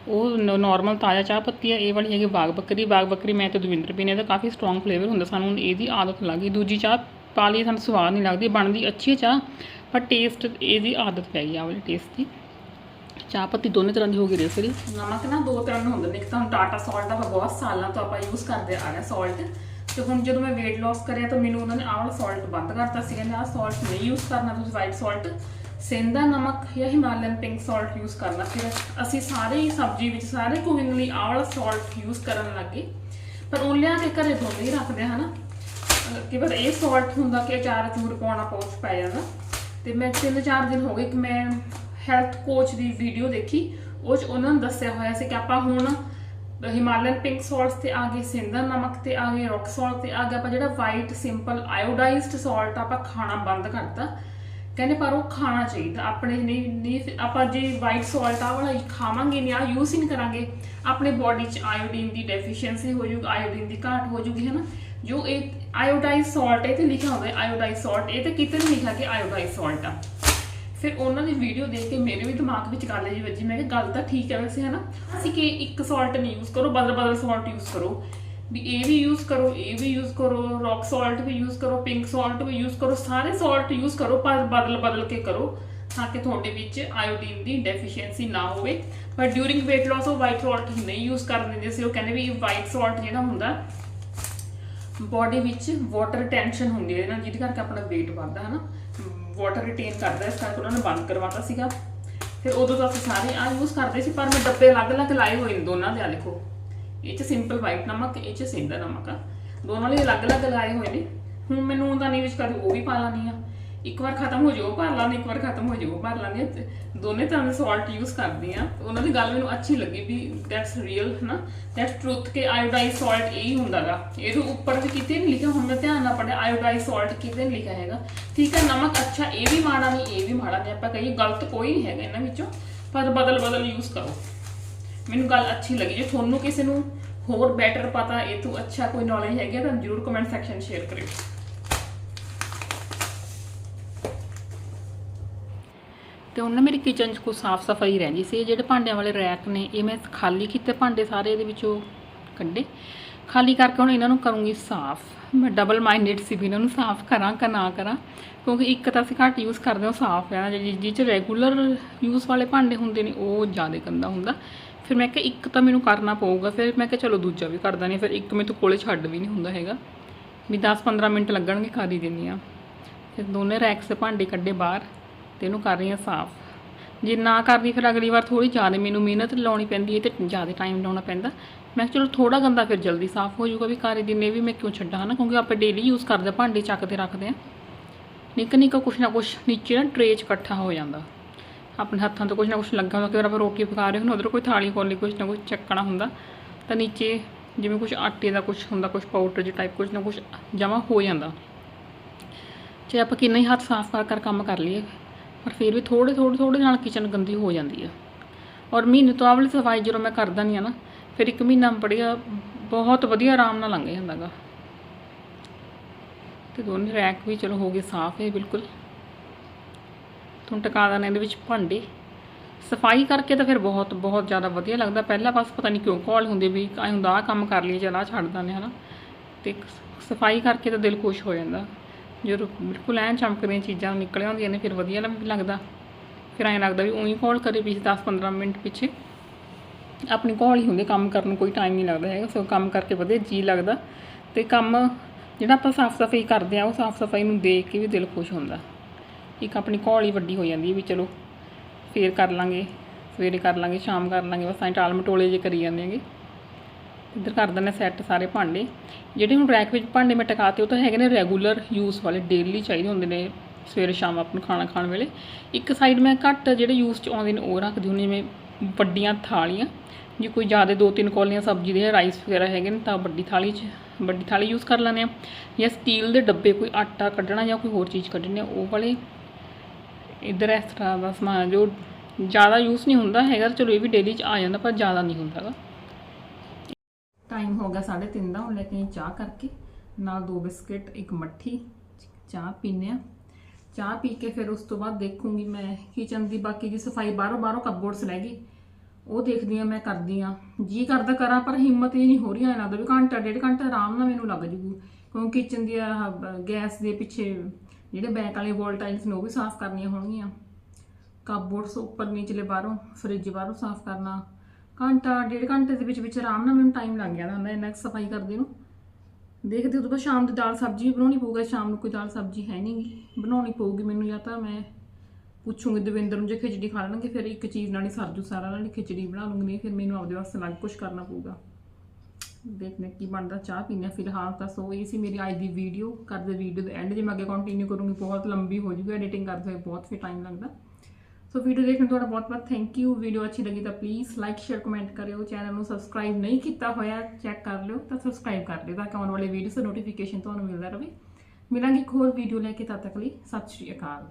ਉਹ ਨਾਰਮਲ ਤਾਜ਼ਾ ਚਾਹ ਪੱਤੀ ਹੈ ਇਹ ਵਾਲੀ ਹੈਗੀ ਬਾਗ ਬੱਕਰੀ। ਬਾਗ ਬੱਕਰੀ ਮੈਂ ਤੇ ਦਵਿੰਦਰ ਪੀਨੇ ਦਾ ਕਾਫੀ ਸਟਰੋਂਗ ਫਲੇਵਰ ਹੁੰਦਾ। ਸਾਨੂੰ ਇਹਦੀ ਆਦਤ ਲੱਗ ਗਈ। ਦੂਜੀ ਚਾਹ ਪਾ ਲਈ ਸਾਨੂੰ ਸਵਾਦ ਨਹੀਂ ਲੱਗਦੀ, ਬਣਦੀ ਅੱਛੀ ਚਾਹ। ਪਰ ਟੇਸਟ ਇਹਦੀ ਆਦਤ ਪੈ ਗਈ ਆ ਵਾਲੀ ਟੇਸਟ ਦੀ। ਚਾਹ ਪੱਤੀ ਦੋਨੇ ਤਰ੍ਹਾਂ ਦੀ ਹੋ ਗਈ ਰੇਸਰੀ ਨਮਕ ਨਾ ਦੋ ਤਰ੍ਹਾਂ ਦੇ ਹੁੰਦੇ ਨੇ। ਇੱਕ ਤਾਂ ਟਾਟਾ ਸਾਲਟ ਆਪਾਂ ਬਹੁਤ ਸਾਲਾਂ ਤੋਂ ਆਪਾਂ ਯੂਜ਼ ਕਰਦੇ ਆ ਰਹੇ ਸਾਲਟ ਤੇ ਹੁਣ ਜਦੋਂ ਮੈਂ weight loss ਕਰਿਆ ਤਾਂ ਮੈਨੂੰ ਉਹਨਾਂ ਨੇ ਆਹ ਵਾਲਾ ਸਾਲਟ ਬੰਦ ਕਰਤਾ ਸੀ ਕਹਿੰਦੇ ਆਹ ਸਾਲਟ ਨਹੀਂ ਯੂਜ਼ ਕਰਨਾ, ਤੁਸੀਂ ਵਾਈਟ ਸਾਲਟ ਸੇਂਦਾ ਨਮਕ ਜਾਂ ਹਿਮਾਲਯਨ ਪਿੰਕ ਸਾਲਟ ਯੂਜ਼ ਕਰਨਾ ਫਿਰ ਅਸੀਂ ਸਾਰੇ ਹੀ ਸਬਜ਼ੀ ਵਿੱਚ ਸਾਰੇ ਕੁਕਿੰਗ ਲਈ ਆਹ ਵਾਲਾ ਸਾਲਟ ਯੂਜ਼ ਕਰਨ ਲੱਗੇ। ਪਰ ਉਹ ਲਿਆ ਕੇ ਘਰੇ ਦੋਨੇ ਹੀ ਰੱਖਦੇ ਆ, ਹਨਾ? ਅਹ ਕਿ ਪਰ ਇਹ ਸਾਲਟ ਹੁੰਦਾ ਕਿ ਅਚਾਰ ਚੂਰ ਪਾਉਣਾ ਪੌਚ ਪੈ ਜਾਂਦਾ। ਤੇ ਮੈਂ ਤਿੰਨ ਚਾਰ ਦਿਨ ਹੋ ਗਏ ਕਿ ਮੈਂ ਹੈਲਥ ਕੋਚ ਦੀ ਵੀਡੀਓ ਦੇਖੀ, ਉਹ ਚ ਉਹਨਾਂ ਨੇ ਦੱਸਿਆ ਹੋਇਆ ਸੀ ਕਿ ਆਪਾਂ ਹੁਣ ਹਿਮਾਲਯਨ ਪਿੰਕ ਸਾਲਟ ਤੇ ਆ ਗਏ ਸਿੰਦਾ ਨਮਕ ਤੇ ਆ ਗਏ ਰੌਕ ਸਾਲਟ ਤੇ ਆ ਗਿਆ ਆਪਾਂ ਜਿਹੜਾ ਵਾਈਟ ਸਿੰਪਲ ਆਇਓਡਾਈਜ਼ਡ ਸਾਲਟ ਆਪਾਂ ਖਾਣਾ ਬੰਦ ਕਰਤਾ। ਕਹਿੰਦੇ ਪਰ ਉਹ ਖਾਣਾ ਚਾਹੀਦਾ, ਆਪਣੇ ਨਹੀਂ ਨਹੀਂ, ਆਪਾਂ ਜੇ ਵਾਈਟ ਸਾਲਟ ਆ ਵਾਲਾ ਖਾਵਾਂਗੇ ਨਹੀਂ, ਆ ਯੂਜ਼ ਹੀ ਨਹੀਂ ਕਰਾਂਗੇ। ਆਪਣੇ ਬਾਡੀ 'ਚ ਆਇਓਡੀਨ ਦੀ ਡੈਫੀਸ਼ੀਐਂਸੀ ਹੋ ਜੂਗੀ ਆਇਓਡੀਨ ਦੀ ਘਾਟ ਹੋ ਜੂਗੀ ਹੈ ਨਾ ਜੋ ਇਹ ਆਇਓਡਾਈਜ਼ ਸਾਲਟ ਇਹ ਤੇ ਲਿਖਿਆ ਹੁੰਦਾ ਆਇਓਡਾਈਜ਼ ਸਾਲਟ ਇਹ ਤੇ ਕਿਤੇ ਨਹੀਂ ਲਿਖਿਆ ਕਿ ਆਇਓਡਾਈਜ਼ ਸਾਲਟ ਆ। ਫਿਰ ਉਹਨਾਂ ਦੀ ਵੀਡੀਓ ਦੇਖ ਕੇ ਮੇਰੇ ਵੀ ਦਿਮਾਗ ਵਿੱਚ ਗੱਲ ਜੀ ਵੱਜੀ, ਮੈਂ ਕਿਹਾ ਗੱਲ ਤਾਂ ਠੀਕ ਹੈ ਵੈਸੇ ਹੈ ਨਾ ਅਸੀਂ ਕਿ ਇੱਕ ਸਾਲਟ ਨਹੀਂ ਯੂਜ਼ ਕਰੋ, ਬਦਲ ਬਦਲ ਸਾਲਟ ਯੂਜ਼ ਕਰੋ। ਵੀ ਇਹ ਵੀ ਯੂਜ਼ ਕਰੋ, ਇਹ ਵੀ ਯੂਜ਼ ਕਰੋ ਰੌਕ ਸਾਲਟ ਵੀ ਯੂਜ਼ ਕਰੋ ਪਿੰਕ ਸਾਲਟ ਵੀ ਯੂਜ਼ ਕਰੋ, ਸਾਰੇ ਸਾਲਟ ਯੂਜ਼ ਕਰੋ, ਪਰ ਬਦਲ ਬਦਲ ਕੇ ਕਰੋ, ਤਾਂ ਕਿ ਤੁਹਾਡੇ ਵਿੱਚ ਆਇਓਡੀਨ ਦੀ ਡੈਫੀਸ਼ੀਐਂਸੀ ਨਾ ਹੋਵੇ। ਪਰ ਡਿਊਰਿੰਗ weight loss ਉਹ ਵਾਈਟ ਸਾਲਟ ਨਹੀਂ ਯੂਜ਼ ਕਰਨ ਦਿੰਦੇ ਸੀ, ਉਹ ਕਹਿੰਦੇ ਵੀ ਵਾਈਟ ਸਾਲਟ ਜਿਹੜਾ ਹੁੰਦਾ ਬਾਡੀ ਵਿੱਚ ਵਾਟਰ ਟੈਂਸ਼ਨ ਹੁੰਦੀ ਹੈ ਇਹਦੇ ਨਾਲ ਜਿਹਦੇ ਕਰਕੇ ਆਪਣਾ weight ਵੱਧਦਾ ਹੈ ਨਾ ਵਾਟਰ ਰਿਟੇਨ ਕਰਦਾ, ਇਸ ਕਰਕੇ ਉਹਨਾਂ ਨੇ ਬੰਦ ਕਰਵਾਤਾ ਸੀਗਾ। ਫਿਰ ਉਦੋਂ ਤਾਂ ਅਸੀਂ ਸਾਰੇ ਆ ਯੂਜ਼ ਕਰਦੇ ਸੀ, ਪਰ ਮੈਂ ਡੱਬੇ ਅਲੱਗ-ਅਲੱਗ ਲਾਏ ਹੋਏ ਨੇ, ਦੋਨਾਂ ਦੇ ਆ ਲਿਖੋ ਇਹ ਚ ਸਿੰਪਲ ਵਾਈਟ ਨਮਕ, ਇਹ ਚ ਸਿੰਦਾ ਨਮਕ ਆ। ਦੋਨਾਂ ਲਈ ਅਲੱਗ-ਅਲੱਗ ਲਾਏ ਹੋਏ ਨੇ। ਹੁਣ ਮੈਨੂੰ ਤਾਂ ਨਹੀਂ ਵਿੱਚ ਕਦੇ ਉਹ ਵੀ ਪਾ ਲਾਨੀ ਆ। ਇੱਕ ਵਾਰ ਖਤਮ ਹੋ ਜਾਓ, ਭਰ ਲਾਂਗੇ ਇੱਕ ਵਾਰ ਖਤਮ ਹੋ ਜਾਓ, ਭਰ ਲਾਂਗੇ ਤੇ ਦੋਨੇ ਤਰ੍ਹਾਂ ਦੇ ਸਾਲਟ ਯੂਜ਼ ਕਰਦੀ ਆ ਉਹਨਾਂ ਦੀ ਗੱਲ ਮੈਨੂੰ ਅੱਛੀ ਲੱਗੀ ਵੀ ਦੈਟਸ ਰੀਅਲ ਹਨਾ? ਦੈਟਸ ਟਰੂਥ ਕਿ ਆਇਓਡਾਈਜ਼ ਸਾਲਟ ਇਹ ਹੀ ਹੁੰਦਾਗਾ ਇਹਦੇ ਉੱਪਰ ਵੀ ਕਿਤੇ ਨਹੀਂ ਲਿਖਿਆ, ਹੁਣ ਮੈਂ ਧਿਆਨ ਨਾਲ ਪੜਿਆ ਆਇਓਡਾਈਜ਼ ਸਾਲਟ ਕਿਤੇ ਨਹੀਂ ਲਿਖਿਆ ਹੈਗਾ। ਠੀਕ ਹੈ, ਨਮਕ ਅੱਛਾ, ਇਹ ਵੀ ਮਾੜਾ ਨਹੀਂ, ਇਹ ਵੀ ਮਾੜਾ ਨਹੀਂ। ਆਪਾਂ ਕਹੀਏ ਗਲਤ ਕੋਈ ਨਹੀਂ ਹੈਗਾ ਇਹਨਾਂ ਵਿੱਚੋਂ, ਪਰ ਬਦਲ ਬਦਲ ਯੂਜ਼ ਕਰੋ। ਮੈਨੂੰ ਗੱਲ ਅੱਛੀ ਲੱਗੀ। ਜੇ ਤੁਹਾਨੂੰ ਕਿਸੇ ਨੂੰ ਹੋਰ ਬੈਟਰ ਪਤਾ, ਇਹ ਤੋਂ ਅੱਛਾ ਕੋਈ ਨੌਲੇਜ ਹੈਗਾ ਤਾਂ ਜਰੂਰ ਕਮੈਂਟ ਸੈਕਸ਼ਨ ਸ਼ੇਅਰ ਕਰਿਓ। ਤੇ ਹੁਣ ਨਾ ਮੇਰੀ ਕਿਚਨ 'ਚ ਕੁਝ ਸਾਫ਼ ਸਫ਼ਾਈ ਰਹਿੰਦੀ ਸੀ ਇਹ ਜਿਹੜੇ ਭਾਂਡਿਆਂ ਵਾਲੇ ਰੈਕ ਨੇ, ਇਹ ਮੈਂ ਖਾਲੀ ਕੀਤੇ ਭਾਂਡੇ ਸਾਰੇ ਇਹਦੇ ਵਿੱਚੋਂ ਕੱਢੇ। ਖਾਲੀ ਕਰਕੇ ਹੁਣ ਇਹਨਾਂ ਨੂੰ ਕਰੂੰਗੀ ਸਾਫ਼। ਮੈਂ ਡਬਲ ਮਾਈਂਡਡ ਸੀ ਵੀ ਇਹਨਾਂ ਨੂੰ ਸਾਫ਼ ਕਰਾਂ ਕਿ ਨਾ ਕਰਾਂ? ਕਿਉਂਕਿ ਇੱਕ ਤਾਂ ਅਸੀਂ ਘੱਟ ਯੂਜ਼ ਕਰਦੇ ਹਾਂ, ਉਹ ਸਾਫ਼ ਰਹਿਣਾ ਜਿਹੜੀ ਜਿਹ 'ਚ ਰੈਗੂਲਰ ਯੂਜ਼ ਵਾਲੇ ਭਾਂਡੇ ਹੁੰਦੇ ਨੇ, ਉਹ ਜ਼ਿਆਦਾ ਗੰਦਾ ਹੁੰਦਾ। ਫਿਰ ਮੈਂ ਕਿਹਾ ਇੱਕ ਤਾਂ ਮੈਨੂੰ ਕਰਨਾ ਪਊਗਾ, ਫਿਰ ਮੈਂ ਕਿਹਾ ਚਲੋ ਦੂਜਾ ਵੀ ਕਰਦਾ ਨਹੀਂ, ਫਿਰ ਇੱਕ ਮੇਰੇ ਤੋਂ ਕੋਲੇ ਛੱਡ ਵੀ ਨਹੀਂ ਹੁੰਦਾ ਹੈਗਾ। ਵੀ 10-15 ਮਿੰਟ ਲੱਗਣਗੇ ਕਰ ਹੀ ਦਿੰਦੀ ਆ ਫਿਰ ਦੋਨੇ ਰੈਕਸ ਦੇ ਭਾਂਡੇ ਕੱਢੇ ਬਾਹਰ। ਤੇ ਇਹਨੂੰ ਕਰ ਰਹੀ ਹਾਂ ਸਾਫ਼। ਜੇ ਨਾ ਕਰਦੀ ਫਿਰ ਅਗਲੀ ਵਾਰ ਥੋੜੀ ਜ਼ਿਆਦਾ ਮੈਨੂੰ ਮਿਹਨਤ ਲਾਉਣੀ ਪੈਂਦੀ ਹੈ ਤੇ ਜ਼ਿਆਦਾ ਟਾਈਮ ਲਾਉਣਾ ਪੈਂਦਾ। ਮੈਂ ਚਲੋ ਥੋੜਾ ਗੰਦਾ ਫਿਰ ਜਲਦੀ ਸਾਫ਼ ਹੋ ਜਾਊਗਾ ਵੀ ਕਰ ਹੀ ਦਿੰਨੇ ਵੀ ਮੈਂ ਕਿਉਂ ਛੱਡਾਂ ਹਨਾ ਕਿਉਂਕਿ ਆਪਾਂ ਡੇਲੀ ਯੂਜ਼ ਕਰਦੇ ਹਾਂ, ਭਾਂਡੇ ਚੱਕਦੇ ਰੱਖਦੇ ਆ ਨਿੱਕਾ ਨਿੱਕਾ ਕੁਛ ਨਾ ਕੁਛ ਨੀਚੇ ਨਾ ਟਰੇ 'ਚ ਇਕੱਠਾ ਹੋ ਜਾਂਦਾ। ਆਪਣੇ ਹੱਥਾਂ ਤੋਂ ਕੁਛ ਨਾ ਕੁਛ ਲੱਗਾ ਹੁੰਦਾ ਕਿ ਆਪਾਂ ਰੋਟੀ ਪਕਾ ਰਹੇ ਹੁਣ ਉਧਰ ਕੋਈ ਥਾਲੀ ਕੋਲੀ ਕੁਛ ਨਾ ਕੁਛ ਚੱਕਣਾ ਹੁੰਦਾ। ਤਾਂ ਨੀਚੇ ਜਿਵੇਂ ਕੁਛ ਆਟੇ ਦਾ ਕੁਛ ਹੁੰਦਾ ਕੁਛ ਪਾਊਡਰ ਜਿਹਾ ਟਾਈਪ ਕੁਛ ਨਾ ਕੁਛ ਜਮਾ ਹੋ ਜਾਂਦਾ। ਜੇ ਆਪਾਂ ਕਿੰਨਾ ਹੀ ਹੱਥ ਸਾਫ਼ ਕਰ ਕਰ ਕੰਮ ਕਰ ਲਈਏ। ਪਰ ਫਿਰ ਵੀ ਥੋੜੇ ਥੋੜੇ ਥੋੜੇ ਨਾਲ ਕਿਚਨ ਗੰਦੀ ਹੋ ਜਾਂਦੀ ਹੈ ਔਰ ਮਹੀਨੇ ਤੋਂ ਆਹ ਸਫ਼ਾਈ ਜਦੋਂ ਮੈਂ ਕਰਦਾ ਨਹੀਂ ਆ ਨਾ, ਫਿਰ ਇੱਕ ਮਹੀਨਾ ਬੜੀਆ, ਬਹੁਤ ਵਧੀਆ ਆਰਾਮ ਨਾਲ ਲੰਘ ਜਾਂਦਾ ਗਾ। ਤੇ ਦੋਨੇ ਰੈਕ ਵੀ ਚਲੋ ਹੋ ਗਏ ਸਾਫ਼ ਹੈ ਬਿਲਕੁਲ। ਤੁਹਾਨੂੰ ਟਿਕਾ ਦਾਂ ਇਹਦੇ ਵਿੱਚ ਭਾਂਡੇ। ਸਫ਼ਾਈ ਕਰਕੇ ਤਾਂ ਫਿਰ ਬਹੁਤ ਬਹੁਤ ਜ਼ਿਆਦਾ ਵਧੀਆ ਲੱਗਦਾ। ਪਹਿਲਾਂ ਬਸ ਪਤਾ ਨਹੀਂ ਕਿਉਂ ਕਾਲ ਹੁੰਦੇ ਵੀ ਆਏ ਹੁੰਦਾ, ਆਹ ਕੰਮ ਕਰ ਲਈਏ, ਚਲ ਆਹ ਛੱਡ ਦਿੰਦੇ ਹਨਾ। ਤੇ ਸਫ਼ਾਈ ਕਰਕੇ ਤਾਂ ਦਿਲ ਖੁਸ਼ ਹੋ ਜਾਂਦਾ। ਜਦੋਂ ਬਿਲਕੁਲ ਐਂ ਚਮਕਦੀਆਂ ਚੀਜ਼ਾਂ ਨਿਕਲ ਆਉਂਦੀਆਂ ਨੇ, ਫਿਰ ਵਧੀਆ ਲੱਗ- ਲੱਗਦਾ। ਫਿਰ ਐਂ ਲੱਗਦਾ ਵੀ ਉਹੀ ਘੋਲ ਕਰੇ ਪਿੱਛੇ 10-15 ਮਿੰਟ ਪਿੱਛੇ ਆਪਣੀ ਘੋਲ ਹੀ ਹੁੰਦੇ, ਕੰਮ ਕਰਨ ਨੂੰ ਕੋਈ ਟਾਈਮ ਨਹੀਂ ਲੱਗਦਾ ਹੈਗਾ ਸੋ ਕੰਮ ਕਰਕੇ ਵਧੀਆ ਜੀ ਲੱਗਦਾ। ਤੇ ਕੰਮ ਜਿਹੜਾ ਆਪਾਂ ਸਾਫ਼ ਸਫ਼ਾਈ ਕਰਦੇ ਆ, ਉਹ ਸਾਫ਼ ਸਫ਼ਾਈ ਨੂੰ ਦੇਖ ਕੇ ਵੀ ਦਿਲ ਖੁਸ਼ ਹੁੰਦਾ। ਇੱਕ ਆਪਣੀ ਘੋਲ ਹੀ ਵੱਡੀ ਹੋ ਜਾਂਦੀ ਹੈ ਵੀ ਚਲੋ, ਫੇਰ ਕਰ ਲਾਂਗੇ, ਸਵੇਰੇ ਕਰ ਲਾਂਗੇ, ਸ਼ਾਮ ਕਰ ਲਾਂਗੇ, ਬਸ ਐਂ ਟਾਲ ਮਟੋਲੇ ਜੇ ਕਰੀ ਜਾਂਦੇ ਹੈਗੇ। ਇੱਧਰ ਕਰ ਦਿੰਦੇ ਸੈੱਟ ਸਾਰੇ ਭਾਂਡੇ। ਜਿਹੜੇ ਹੁਣ ਰੈਕ ਵਿੱਚ ਭਾਂਡੇ ਮੈਂ ਟਿਕਾਤੇ, ਉਹ ਤਾਂ ਹੈਗੇ ਨੇ ਰੈਗੂਲਰ ਯੂਜ਼ ਵਾਲੇ ਡੇਲੀ ਚਾਹੀਦੇ ਹੁੰਦੇ ਨੇ ਸਵੇਰੇ ਸ਼ਾਮ ਆਪਾਂ ਨੂੰ ਖਾਣਾ ਖਾਣ ਵੇਲੇ। ਇੱਕ ਸਾਈਡ ਮੈਂ ਘੱਟ ਜਿਹੜੇ ਯੂਜ਼ 'ਚ ਆਉਂਦੇ ਨੇ, ਉਹ ਰੱਖਦੀ ਹੁੰਦੀ ਜਿਵੇਂ ਵੱਡੀਆਂ ਥਾਲੀਆਂ। ਜੇ ਕੋਈ ਜ਼ਿਆਦਾ ਦੋ ਤਿੰਨ ਕੌਲੀਆਂ ਸਬਜ਼ੀ ਦੇ ਰਾਈਸ ਵਗੈਰਾ ਹੈਗੇ ਨੇ, ਤਾਂ ਵੱਡੀ ਥਾਲੀ 'ਚ, ਵੱਡੀ ਥਾਲੀ ਯੂਜ਼ ਕਰ ਲੈਂਦੇ ਆ ਜਾਂ ਸਟੀਲ ਦੇ ਡੱਬੇ ਕੋਈ ਆਟਾ ਕੱਢਣਾ ਜਾਂ ਕੋਈ ਹੋਰ ਚੀਜ਼ ਕੱਢਣੀ ਆ ਉਹ ਵਾਲੇ ਇੱਧਰ ਇਸ ਤਰ੍ਹਾਂ ਦਾ ਸਮਾਨ ਜੋ ਜ਼ਿਆਦਾ ਯੂਜ਼ ਨਹੀਂ ਹੁੰਦਾ ਹੈਗਾ, ਚਲੋ ਇਹ ਵੀ ਡੇਲੀ 'ਚ ਆ ਜਾਂਦਾ, ਪਰ ਜ਼ਿਆਦਾ ਨਹੀਂ ਹੁੰਦਾ ਗਾ ਟਾਈਮ ਹੋ ਗਿਆ 3:30 ਦਾ, ਹੁਣ ਲੈ ਕੇ ਚਾਹ ਕਰਕੇ। ਨਾਲ ਦੋ ਬਿਸਕਟ, ਇੱਕ ਮੱਠੀ, ਚਾਹ ਪੀਨੇ ਆ। ਚਾਹ ਪੀ ਕੇ ਫਿਰ ਉਸ ਤੋਂ ਬਾਅਦ ਦੇਖੂੰਗੀ ਮੈਂ ਕਿਚਨ ਦੀ ਬਾਕੀ ਦੀ ਸਫ਼ਾਈ, ਬਾਹਰੋਂ ਬਾਹਰੋਂ ਕਪਬੋਰਡਸ ਰਹਿ ਗਈ। ਉਹ ਦੇਖਦੀ ਆ ਮੈਂ ਕਰਦੀ ਆ ਜੀ ਕਰਦਾ ਕਰਾਂ, ਪਰ ਹਿੰਮਤ ਹੀ ਨਹੀਂ ਹੋ ਰਹੀ, ਐ ਲੱਗਦਾ ਵੀ ਘੰਟਾ, ਡੇਢ ਘੰਟਾ ਆਰਾਮ ਨਾਲ ਮੈਨੂੰ ਲੱਗ ਜੂਗੀ। ਕਿਉਂਕਿ ਕਿਚਨ ਦੀ ਗੈਸ ਦੇ ਪਿੱਛੇ ਜਿਹੜੇ ਬੈਕ ਵਾਲੇ ਵੋਲਟਾਈਲਸ ਨੇ, ਉਹ ਵੀ ਸਾਫ਼ ਕਰਨੀਆਂ ਹੋਣਗੀਆਂ। ਕਪਬੋਰਡਸ ਉੱਪਰ, ਨੀਚਲੇ ਬਾਹਰੋਂ ਫ੍ਰਿਜ ਬਾਹਰੋਂ ਸਾਫ਼ ਕਰਨਾ। ਘੰਟਾ, ਡੇਢ ਘੰਟੇ ਦੇ ਵਿੱਚ ਵਿੱਚ ਆਰਾਮ ਨਾਲ ਮੈਨੂੰ ਟਾਈਮ ਲੱਗ ਗਿਆ ਹੁੰਦਾ ਇੰਨਾ ਕੁ ਸਫ਼ਾਈ ਕਰਦੇ ਨੂੰ। ਦੇਖਦੇ ਉਦੋਂ ਬਾਅਦ ਸ਼ਾਮ ਦੀ ਦਾਲ ਸਬਜ਼ੀ ਵੀ ਬਣਾਉਣੀ ਪਊਗਾ। ਸ਼ਾਮ ਨੂੰ ਕੋਈ ਦਾਲ ਸਬਜ਼ੀ ਹੈ ਨਹੀਂਗੀ ਬਣਾਉਣੀ ਪਊਗੀ ਮੈਨੂੰ ਜਾਂ ਤਾਂ ਮੈਂ ਪੁੱਛੂੰਗੀ, ਦਵਿੰਦਰ ਨੂੰ ਜੇ ਖਿਚੜੀ ਖਾ ਲੈਣਗੇ, ਫਿਰ ਇੱਕ ਚੀਜ਼ ਨਾਲ ਹੀ ਸਰਜੂ ਸਾਰਾ ਨਾਲ ਖਿਚੜੀ ਬਣਾ ਲੂੰਗੀ ਨਹੀਂ, ਫਿਰ ਮੈਨੂੰ ਆਪਦੇ ਵਾਸਤੇ ਅਲੱਗ ਕੁਝ ਕਰਨਾ ਪਊਗਾ। ਦੇਖਦੇ ਹਾਂ ਕੀ ਬਣਦਾ। ਚਾਹ ਪੀਨੇ ਹਾਂ। ਫਿਲਹਾਲ ਤਾਂ ਸੋ, ਇਹ ਸੀ ਮੇਰੀ ਅੱਜ ਦੀ ਵੀਡੀਓ ਕਰਦੇ ਵੀਡੀਓ ਦੇ ਐਂਡ ਜੇ ਮੈਂ ਅੱਗੇ ਕੰਟੀਨਿਊ ਕਰੂੰਗੀ, ਬਹੁਤ ਲੰਬੀ ਹੋ ਜੂਗੀ ਐਡੀਟਿੰਗ ਕਰਦੇ ਹੋਏ, ਬਹੁਤ ਫਿਰ ਟਾਈਮ ਲੱਗਦਾ। ਸੋ ਵੀਡੀਓ ਦੇਖਣ ਤੁਹਾਡਾ ਬਹੁਤ ਬਹੁਤ ਥੈਂਕ ਯੂ ਵੀਡੀਓ ਅੱਛੀ ਲੱਗੀ ਤਾਂ ਪਲੀਜ਼ ਲਾਈਕ ਸ਼ੇਅਰ ਕਮੈਂਟ ਕਰਿਓ ਚੈਨਲ ਨੂੰ ਸਬਸਕ੍ਰਾਈਬ ਨਹੀਂ ਕੀਤਾ ਹੋਇਆ ਚੈੱਕ ਕਰ ਲਿਓ ਤਾਂ ਸਬਸਕ੍ਰਾਈਬ ਕਰ ਲਿਓ ਤਾਂ ਕਿ ਆਉਣ ਵਾਲੇ ਵੀਡੀਓਜ਼ ਦਾ ਨੋਟੀਫਿਕੇਸ਼ਨ ਤੁਹਾਨੂੰ ਮਿਲਦਾ ਰਹੇ ਮਿਲਾਂਗੇ ਇੱਕ ਹੋਰ ਵੀਡੀਓ ਲੈ ਕੇ ਤਦ ਤੱਕ ਲਈ ਸਤਿ ਸ਼੍ਰੀ ਅਕਾਲ